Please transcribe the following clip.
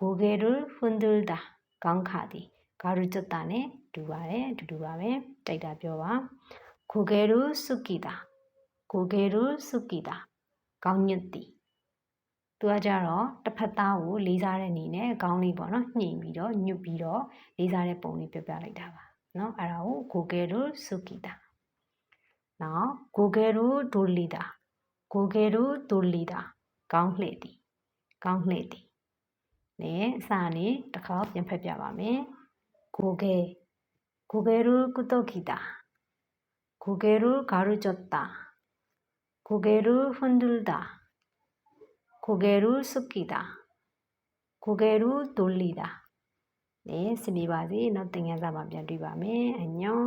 gogerul fundul da ခေါင်းခါသည်ဂါရုจุตတာနဲ့တူပါတယ်တူတူပါပဲတိုက်တာပြောပါ gogeru sukida gogeru sukida ခေါင်းညစ်သည်သူကကြတော့တစ်ဖက်သားကိုလေးစားတဲ့အနေနဲ့ခေါင်းလေးပေါ့နော်ညှိပြီးတော့ညွတ်ပြီးတော့လေးစားတဲ့ပုံလေးပြပြလိုက်တာပါနော်အဲ့ဒါကို gogeru sukida နောက် gogeru dolida gogeru dolida ခေါင်းလှည့်သည်ခေါင်းလှည့်သည် နဲ့အစာနေတစ်ခေါက်ပြန်ဖတ်ပြပါမယ်ဂိုဂေဂိုဂေရူကုတုခိတာဂိုဂေရူဂါရုဂျတ်တာဂိုဂေရူဟွန်ဒူလ်တာဂိုဂေရူစုကီတာဂိုဂေရူဒူလီတာနဲ့ဆင်ပြပါစေနောက်သင်ခန်းစာမှာပြန်တွေ့ပါမယ်အညော